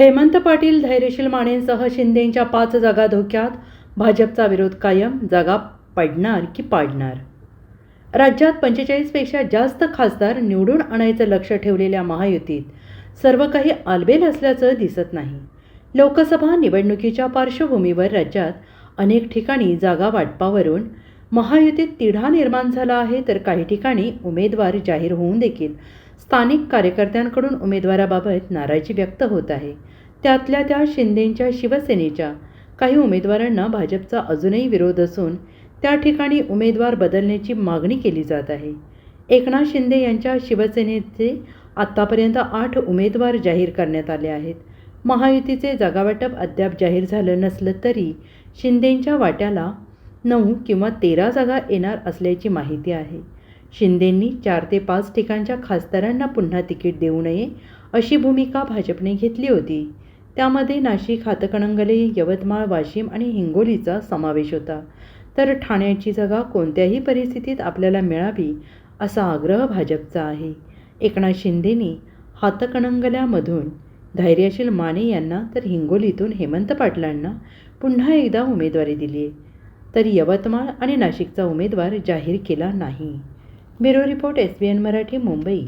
हेमंत पाटील धैर्यशील मानेंसह शिंदेंच्या पाच जागा धोक्यात. भाजपचा विरोध कायम जागा पडणार की पाडणार? राज्यात पंचेचाळीसपेक्षा जास्त खासदार निवडून आणायचं लक्ष ठेवलेल्या महायुतीत सर्व काही आलबेल असल्याचं दिसत नाही. लोकसभा निवडणुकीच्या पार्श्वभूमीवर राज्यात अनेक ठिकाणी जागा वाटपावरून महायुतीत तिढा निर्माण झाला आहे तर काही ठिकाणी उमेदवार जाहीर होऊन देखील. स्थानिक कार्यकर्त्यांकडून उमेदवाराबाबत नाराजी व्यक्त होत आहे. त्यातल्या त्या शिंदेंच्या शिवसेनेच्या. काही उमेदवारांना भाजपचा अजूनही विरोध असून त्या ठिकाणी उमेदवार बदलण्याची मागणी केली जात आहे. एकनाथ शिंदे यांच्या शिवसेनेचे आत्तापर्यंत आठ उमेदवार जाहीर करण्यात आले आहेत. महायुतीचे जागावाटप अद्याप जाहीर झालं नसलं तरी शिंदेंच्या वाट्याला नऊ किंवा तेरा जागा येणार असल्याची माहिती आहे. शिंदेंनी चार ते पाच ठिकाणच्या खासदारांना पुन्हा तिकीट देऊ नये अशी भूमिका भाजपने घेतली होती. त्यामध्ये नाशिक हातकणंगले यवतमाळ वाशिम आणि हिंगोलीचा समावेश होता. तर ठाण्याची जागा कोणत्याही परिस्थितीत आपल्याला मिळावी असा आग्रह भाजपचा आहे. एकनाथ शिंदेनी हातकणंगल्यामधून धैर्यशील माने यांना तर हिंगोलीतून हेमंत पाटलांना पुन्हा एकदा उमेदवारी दिली आहे तर यवतमाळ आणि नाशिकचा उमेदवार जाहीर केला नाही. Bureau report S B N Marathi Mumbai.